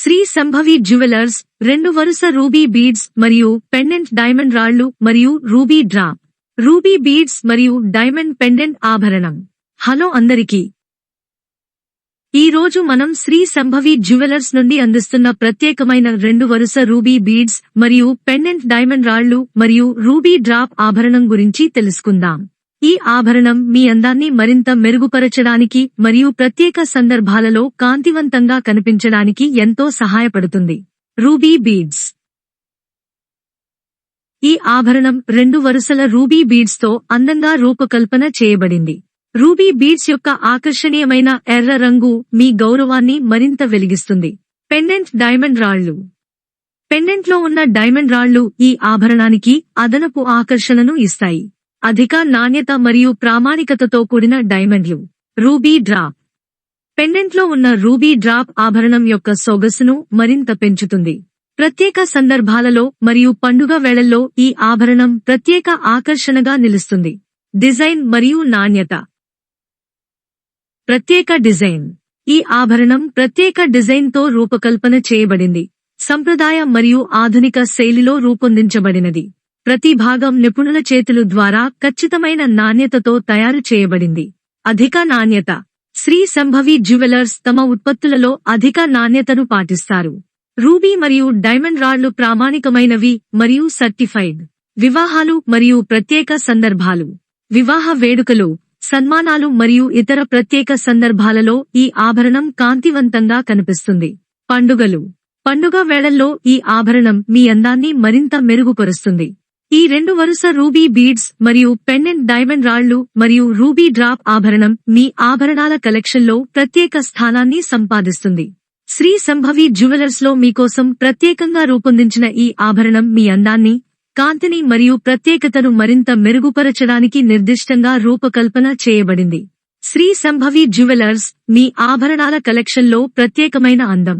Shri Sambhavi jewellers రెండు వరుస ruby beads మరియు పెండెంట్ డైమండ్ రాళ్ళు మరియు రూబీ డ్రాప్ రూబీ బీడ్స్ మరియు డైమండ్ పెండెంట్ ఆభరణం. హలో అందరికీ. ఈ రోజు మనం శ్రీ సంభవి జ్యువెలర్స్ నుండి అందిస్తున్న ప్రత్యేకమైన రెండు వరుస రూబీ బీడ్స్ మరియు పెండెంట్ డైమండ్ రాళ్ళు మరియు రూబీ డ్రాప్ ఆభరణం గురించి తెలుసుకుందాం. ఈ ఆభరణం మీ అందాన్ని మరింత మెరుగుపరచడానికి మరియు ప్రత్యేక సందర్భాలలో కాంతివంతంగా కనిపించడానికి ఎంతో సహాయపడుతుంది. Ruby beads. ఈ ఆభరణం రెండు వరుసల రూబీ బీడ్స్తో అందంగా రూపకల్పన చేయబడింది. రూబీ బీడ్స్ యొక్క ఆకర్షణీయమైన ఎర్ర రంగు మీ గౌరవాన్ని మరింత వెలిగిస్తుంది. పెండెంట్ డైమండ్ రాళ్ళు పెండెంట్లో ఉన్న డైమండ్ రాళ్ళు ఈ ఆభరణానికి అదనపు ఆకర్షణను ఇస్తాయి. అధిక నాణ్యత మరియు ప్రామాణికతతో కూడిన డైమండ్లు రూబీ డ్రాప్ పెండెంట్లో ఉన్న రూబీ డ్రాప్ ఆభరణం యొక్క సొగసును మరింత పెంచుతుంది. ప్రత్యేక సందర్భాలలో మరియు పండుగ వేళల్లో ఈ ఆభరణం ప్రత్యేక ఆకర్షణగా నిలుస్తుంది. డిజైన్ మరియు నాణ్యత. ప్రత్యేక డిజైన్. ఈ ఆభరణం ప్రత్యేక డిజైన్తో రూపకల్పన చేయబడింది. సంప్రదాయ మరియు ఆధునిక శైలిలో రూపొందించబడినది. ప్రతి భాగం నిపుణుల చేతులు ద్వారా ఖచ్చితమైన నాణ్యతతో తయారు చేయబడింది. అధిక నాణ్యత. శ్రీ సంభవి జ్యువెలర్స్ తమ ఉత్పత్తులలో అధిక నాణ్యతను పాటిస్తారు. రూబీ మరియు డైమండ్ రాళ్ళు ప్రామాణికమైనవి మరియు సర్టిఫైడ్. వివాహాలు మరియు ప్రత్యేక సందర్భాలు. వివాహ వేడుకలు సన్మానాలు మరియు ఇతర ప్రత్యేక సందర్భాలలో ఈ ఆభరణం కాంతివంతంగా కనిపిస్తుంది. పండుగలు. పండుగ వేళల్లో ఈ ఆభరణం మీ అందాన్ని మరింత మెరుగుపరుస్తుంది. ఈ రెండు వరుస రూబీ బీడ్స్ మరియు పెండెంట్ డైమండ్ రాళ్ళు మరియు రూబీ డ్రాప్ ఆభరణం మీ ఆభరణాల కలెక్షన్లో ప్రత్యేక స్థానాన్ని సంపాదిస్తుంది. శ్రీ సంభవి జ్యువెలర్స్లో మీకోసం ప్రత్యేకంగా రూపొందించిన ఈ ఆభరణం మీ అందాన్ని కాంతిని మరియు ప్రత్యేకతను మరింత మెరుగుపరచడానికి నిర్దిష్టంగా రూపకల్పన చేయబడింది. శ్రీ సంభవి జ్యువెలర్స్ మీ ఆభరణాల కలెక్షన్లో ప్రత్యేకమైన అందం.